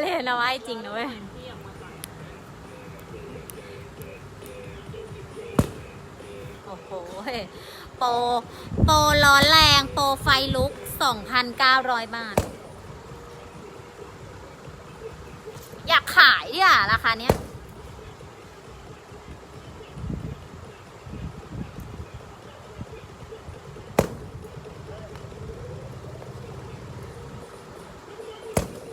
เลนะว่าจริงนะเว้ยโอ้โหโปรโปรร้อนแรงโปรไฟลุก 2,900 บาท อยากขายอะราคาเนี้ย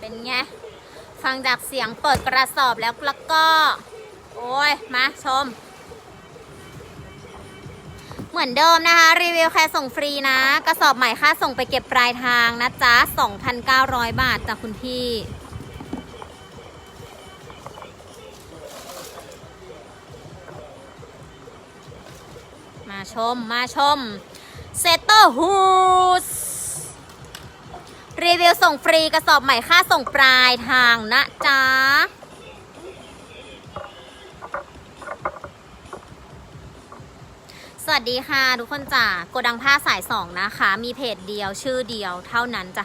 เป็นไง ฟังจากเสียงเปิดกระสอบแล้วแล้วก็ โอ้ย มาชม เหมือนเดิมนะคะ รีวิวแค่ส่งฟรีนะ กระสอบใหม่ค่าส่งไปเก็บปลายทางนะจ๊ะ 2,900 บาทจากคุณพี่มาชม มาชม เซตเตอร์ฮูส รีวิวส่งฟรีกระสอบใหม่ค่าส่งปลายทางนะจ๊ะสวัสดีค่ะทุกคนจ้ะโกดังผ้าสายสองนะคะ มีเพจเดียวชื่อเดียวเท่านั้นจ้ะ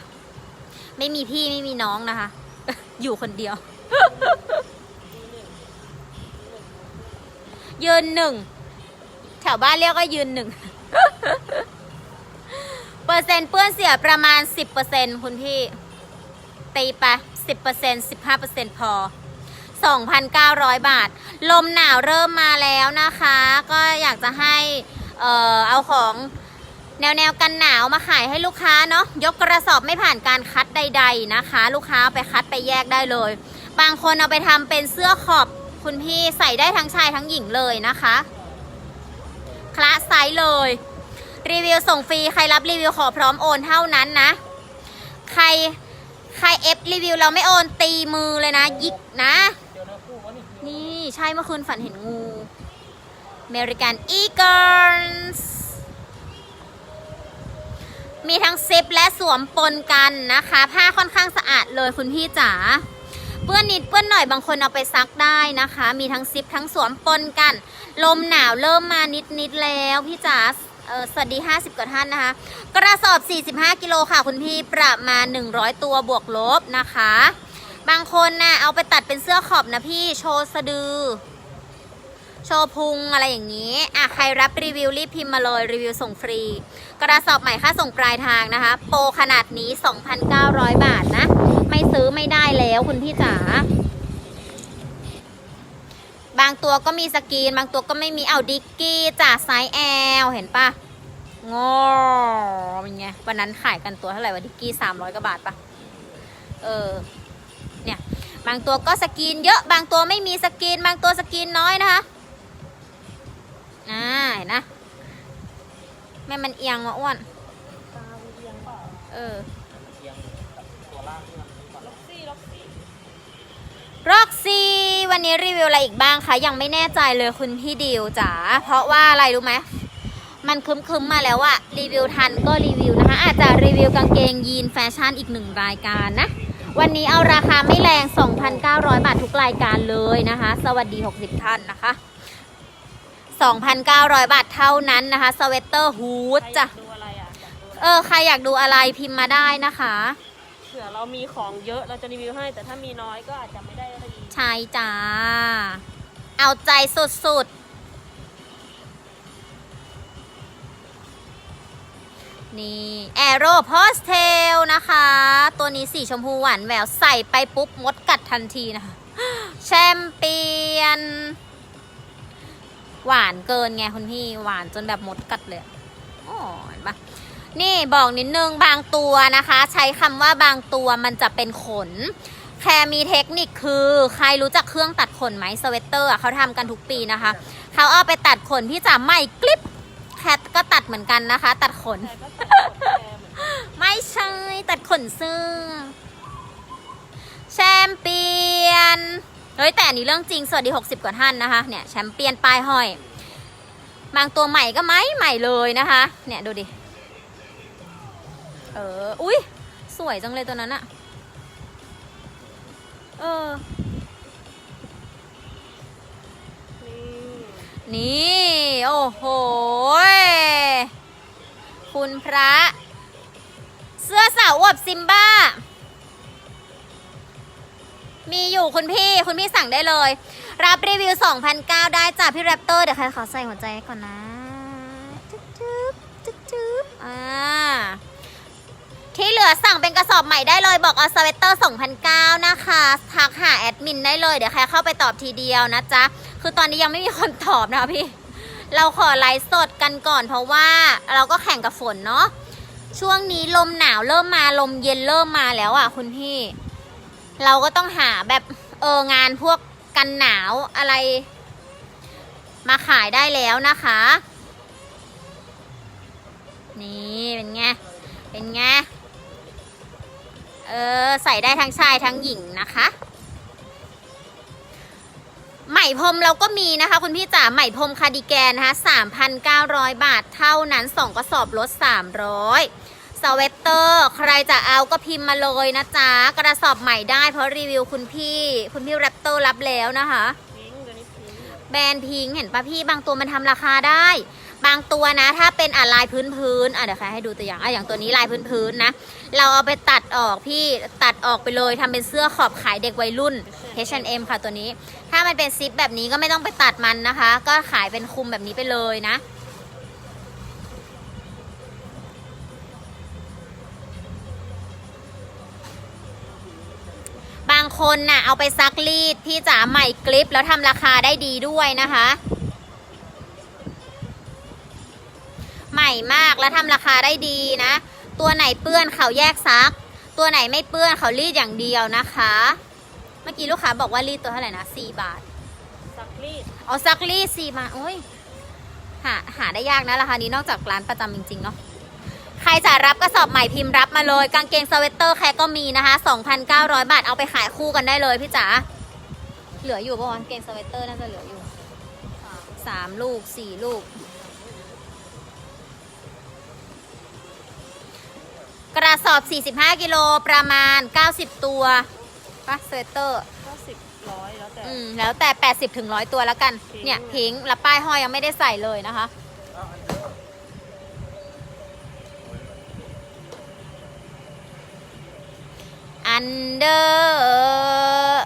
ไม่มีพี่ไม่มีน้องนะคะ อยู่คนเดียว ยืนหนึ่ง แถวบ้านเรียกว่ายืนหนึ่ง ร์เซ็นต์เปื้อนเสียประมาณ 10%คุณพี่ ตีไป10% 15%พอ 2,900 บาท ลมหนาวเริ่มมาแล้วนะคะ ก็อยากจะให้เอ่อเอาของแนวแนวกันหนาวมาขายให้ลูกค้าเนาะยกกระสอบไม่ผ่านการคัดใด ๆนะคะ ลูกค้าเอาไปคัดไปแยกได้เลย บางคนเอาไปทำเป็นเสื้อขอบคุณพี่ใส่ได้ทั้งชายทั้งหญิงเลยนะคะคละไซส์เลย รีวิวส่งฟรีใครรับรีวิวขอพร้อมโอนเท่านั้นนะ ใครใครเอฟรีวิวเราไม่โอนตีมือเลยนะยิกนะ นี่ใช่เมื่อคืนฝันเห็นงูเมริกันอีเกิลส์มีทั้งซิปและสวมปนกันนะคะ ผ้าค่อนข้างสะอาดเลยคุณพี่จ๋าเปื้อนนิดเปื้อนหน่อยบางคนเอาไปซักได้นะคะ มีทั้งซิปทั้งสวมปนกัน ลมหนาวเริ่มมานิดนิดๆแล้วพี่จ๋า เออสวัสดี 50 กว่าท่านนะคะ กระสอบ 45 กิโลค่ะคุณพี่ประมาณ 100 ตัวบวกลบนะคะ บางคนนะ่ะเอาไปตัดเป็นเสื้อขอบนะพี่โชว์สะดือ โชว์พุงอะไรอย่างนี้อะใครรับรีวิวรีบพิมพ์มาเลยรีวิวส่งฟรี กระสอบใหม่ค่าส่งปลายทางนะคะ โปรขนาดนี้ 2,900 บาทนะ ไม่ซื้อไม่ได้แล้วคุณพี่จ๋า บางตัวก็มีสกรีน บางตัวก็ไม่มีเอาดิกกี้จ่าไซส์แอลเห็นปะงอเป็นไงวันนั้นขายกันตัวเท่าไหร่วะดิกกี้300กว่าบาทปะเออเนี่ยบางตัวก็สกรีนเยอะบางตัวไม่มีสกรีน บางตัวสกรีนน้อยนะคะอ่าเห็นนะแม่มันเอียงวะอ้วนเออ ร็อกซี่วันนี้รีวิวอะไรอีกบ้างคะ ยังไม่แน่ใจเลยคุณพี่ดิวจ๋าเพราะว่าอะไรรู้ไหมมันคึมๆมาแล้วอะรีวิวทันก็รีวิวนะคะ อาจจะรีวิวกางเกงยีนแฟชั่นอีกหนึ่งรายการนะ วันนี้เอาราคาไม่แรง 2,900 บาททุกรายการเลยนะคะ สวัสดี 60 ท่านนะคะ 2,900 บาทเท่านั้นนะคะ สเวตเตอร์ฮูดจ้ะดูอะไรอะอยากดูอะไรเออ ใครอยากดูอะไรพิมพ์มาได้นะคะ เผื่อเรามีของเยอะเราจะรีวิวให้ แต่ถ้ามีน้อยก็อาจจะไม่ได้รีวิว ใช่จ้า เอาใจสุดๆ นี่แอโร่โพสเทลนะคะ ตัวนี้สีชมพูหวานแหววใส่ไปปุ๊บ มดกัดทันทีนะคะ แชมเปียน หวานเกินไงคุณพี่ หวานจนแบบมดกัดเลยอะอ๋อเห็นปะนี่บอกนิดนึงบางตัวนะคะ ใช้คำว่าบางตัวมันจะเป็นขน แค่มีเทคนิคคือใครรู้จักเครื่องตัดขนไหมสเวตเตอร์อะเขาทำกันทุกปีนะคะ เขาเอาไปตัดขนพี่จ๋าใหม่กลิปแคทก็ตัดเหมือนกันนะคะ ตัดขน ไม่ใช่ตัดขนเสื้อแชมเปี้ยนเฮ้ยแต่นี้เรื่องจริงสวัสดี 60 กว่าท่านนะคะเนี่ยแชมเปี้ยนป้ายห้อย บางตัวใหม่ก็ไหมใหม่เลยนะคะ เนี่ยดูดิ เออ อุ้ยสวยจังเลยตัวนั้นอะ เออนี่นี่ โอ้โห คุณพระ เสื้อสาวอวบซิมบ้า มีอยู่คุณพี่ คุณพี่สั่งได้เลย รับรีวิว 2,009 ได้จากพี่แรปเตอร์ เดี๋ยวใครขอใส่หัวใจก่อนนะ จึ๊บจึ๊บจึ๊บจึ๊บอ่า สั่งเป็นกระสอบใหม่ได้เลยบอกเอาสเวตเตอร์2,009นะคะทักหาแอดมินได้เลยเดี๋ยวใครเข้าไปตอบทีเดียวนะจ๊ะ คือตอนนี้ยังไม่มีคนตอบนะคะพี่ เราขอไลฟ์สดกันก่อนเพราะว่าเราก็แข่งกับฝนเนาะช่วงนี้ลมหนาวเริ่มมาลมเย็นเริ่มมาแล้วอะคุณพี่ เราก็ต้องหาแบบเอองานพวกกันหนาวอะไร มาขายได้แล้วนะคะ นี่เป็นไง เป็นไง เออใส่ได้ทั้งชายทั้งหญิงนะคะ ไหมพรมเราก็มีนะคะ คุณพี่จ๋าไหมพรมคาดิแกนนะคะ3,900 บาทเท่านั้น 2 กระสอบลด 300สเวตเตอร์ใครจะเอาก็พิมพ์มาเลยนะจ๊ะ กระสอบใหม่ได้เพราะรีวิวคุณพี่ คุณพี่แรปเตอร์รับแล้วนะคะแบรนด์พิงค์เห็นปะพี่บางตัวมันทำราคาได้ บางตัวนะ ถ้าเป็นอะลายพื้นพื้นๆอะเดี๋ยวใครให้ดูตัวอย่างอะอย่างตัวนี้ลายพื้นพื้นๆนะ เราเอาไปตัดออกพี่ตัดออกไปเลยทำเป็นเสื้อขอบขายเด็กวัยรุ่น H&M ค่ะตัวนี้ ถ้ามันเป็นซิปแบบนี้ก็ไม่ต้องไปตัดมันนะคะ ก็ขายเป็นคุมแบบนี้ไปเลยนะบางคนน่ะเอาไปซักรีดพี่จ๋าใหม่กลิปแล้วทำราคาได้ดีด้วยนะคะ ใหม่มากแล้วทำราคาได้ดีนะ ตัวไหนเปื้อนเขาแยกซัก ตัวไหนไม่เปื้อนเขารีดอย่างเดียวนะคะ เมื่อกี้ลูกค้าบอกว่ารีดตัวเท่าไหร่นะสี่บาทซักรีดเอาซักรีดสี่บาทโอ้ยหาหาได้ยากนะราคานี้นอกจากร้านประจำจริง ๆ เนาะใครจะรับกระสอบใหม่พิมพ์รับมาเลย กางเกงสเวตเตอร์แค่ก็มีนะคะ 2,900 บาทเอาไปขายคู่กันได้เลยพี่จ๋าเหลืออยู่ปะวะกางเกงสเวตเตอร์น่าจะเหลืออยู่สามลูกสี่ลูก กระสอบ 45 กิโลประมาณ 90 ตัวปะสเวตเตอร์ ก็สิบร้อยแล้วแต่ อืม แล้วแต่ 80ถึง100 ตัวแล้วกันพิงค์เนี่ยพิงค์และป้ายห้อยยังไม่ได้ใส่เลยนะคะ อันเดอร์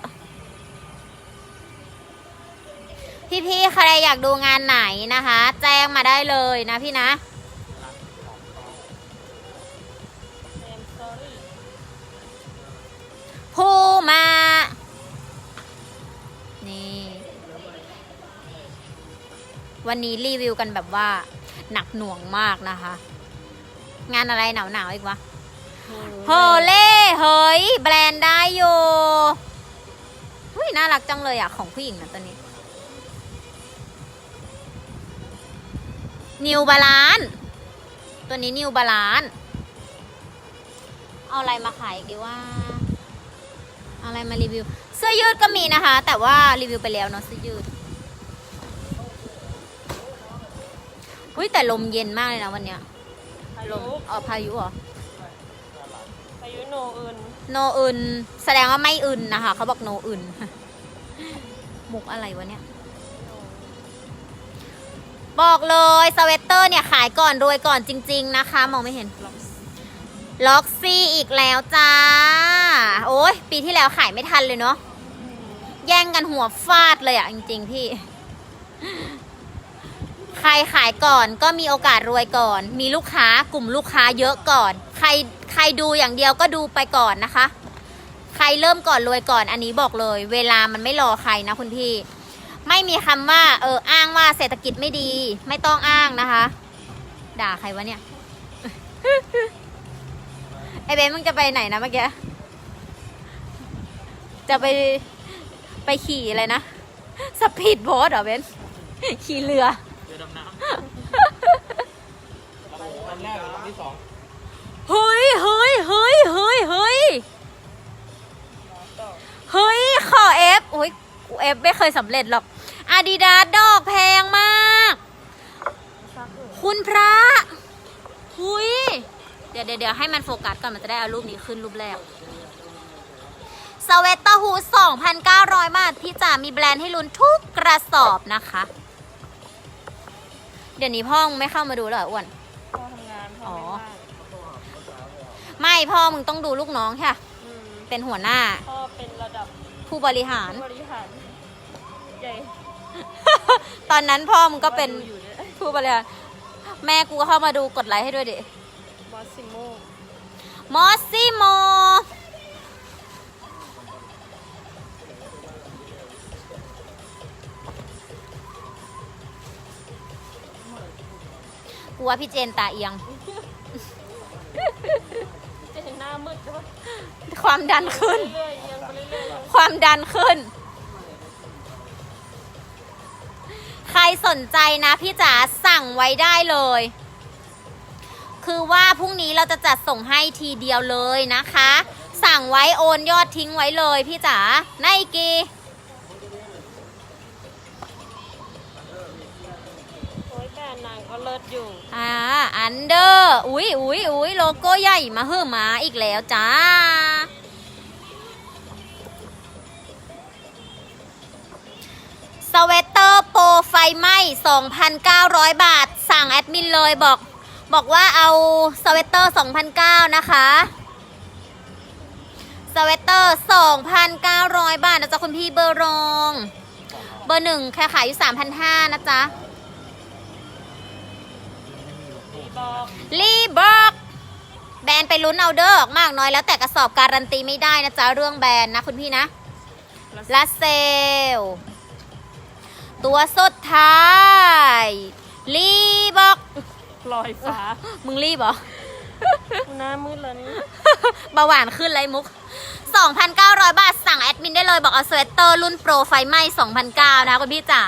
พี่ๆใครอยากดูงานไหนนะคะ แจ้งมาได้เลยนะพี่นะ วันนี้รีวิวกันแบบว่าหนักหน่วงมากนะคะ งานอะไรหนาวหนาวๆอีกวะโฮเล่เฮ้ยแบรนด์ได้อยู่เฮ้ยน่ารักจังเลยอะ ของผู้หญิงนะตัวนี้ นิวบาลานตัวนี้นิวบาลานเอาอะไรมาขายอีกดีว่าเอาอะไรมารีวิว เสื้อยืดก็มีนะคะ แต่ว่ารีวิวไปแล้วเนาะเสื้อยืด อุ้ยแต่ลมเย็นมากเลยนะวันเนี้ยพาลยุมเออพายุเหรอ พายุโนอื่นโนอึนแสดงว่าไม่อึนนะคะ เขาบอกโนอึน มุกอะไรวะเนี่ย บอกเลยสเวตเตอร์เนี่ยขายก่อนรวยก่อนจริง ๆ นะคะ มองไม่เห็น ล็อกซี่อีกแล้วจ้า โอ้ยปีที่แล้วขายไม่ทันเลยเนาะ แย่งกันหัวฟาดเลยอะจริง ๆ พี่ใค รขายก่อนก็มีโอกาสรวยก่อน มีลูกค้ากลุ่มลูกค้าเยอะก่อน ใครใครดูอย่างเดียวก็ดูไปก่อนนะคะ ใครเริ่มก่อนรวยก่อนอันนี้บอกเลย เวลามันไม่รอใครนะคุณพี่ ไม่มีคำว่า เอออ้างว่าเศรษฐกิจไม่ดี ไม่ต้องอ้างนะคะ ด่าใครวะเนี่ยไอเบนมึงจะไปไหนนะเมื่อกี้จะไปไปขี่อะไรนะสปีดโบ๊ทเหรอเบนขี่เรือ รือดำน้ำวันแรกกับวันที่สองเฮ้ยเฮ้ยเฮ้ยเฮ้ยเฮ้ยเฮ้ยขอเอฟโอ้ยกูเอฟไม่เคยสำเร็จหรอกอาดิดาสดอกแพงมากซักอื่นคุณพระหุยเดี๋ยวเดี๋ยวเดี๋ยวให้มันโฟกัสก่อนมันจะได้เอารูปนี้ขึ้นรูปแรกสเวตเตอร์ฮูด2,900 บาทพี่จ๋ามีแบรนด์ให้ลุ้นทุกกระสอบนะคะ เดี๋ยวนี้พ่อมึงไม่เข้ามาดูแล้วเหรออ้วน พ่อทำงานพ่อไม่ว่างไม่พ่อมึงต้องดูลูกน้องค่ะอืมเป็นหัวหน้าพ่อเป็นระดับผู้บริหารบริหารใหญ่ตอนนั้นพ่อมึงก็เป็นดูอยู่เนี่ยผู้บริหาร แม่กูก็เข้ามาดูกดไลค์ให้ด้วยดิบอสซิโมมอสซิโม กูว่าพี่เจนตาเอียง จะเห็นหน้ามืดใช่ปะความดันขึ้น เรื่อยๆเอียงไปเรื่อยๆเลยความดันขึ้น ใครสนใจนะพี่จ๋าสั่งไว้ได้เลย คือว่าพรุ่งนี้เราจะจัดส่งให้ทีเดียวเลยนะคะ สั่งไว้โอนยอดทิ้งไว้เลยพี่จ๋าไนกี ก็เลิศอยู่อ่าอันเดอร์อุ้ยอุ้ยอุ้ยโลโก้ใหญ่มาเฮือมาอีกแล้วจ้า สเวตเตอร์โปรไฟไหม้ 2,900 บาท สั่งแอดมินเลยบอก บอกว่าเอาสเวตเตอร์ 2,900 นะคะสเวตเตอร์ 2,900 บาทนะจ๊ะคุณพี่เบอร์รอง เบอร์หนึ่งแค่ขายอยู่ 3,500 นะจ๊ะ มี บอกรีบอกแบรนด์ไปลุ้นเอาเด้อออกมากน้อยแล้วแต่กระสอบการันตีไม่ได้นะจ๊ะเรื่องแบรนด์นะคุณพี่นะลาเซล ตัวสุดท้ายรีบอกลอยฟ้ามึงรีบเหรอ หน้ามืดแล้วนี่เบาหวานขึ้นไรมุก 2,900 บาทสั่งแอดมินได้เลยบอกเอาสเวตเตอร์รุ่นโปรไฟไหม้2,900นะคุณพี่จ๋า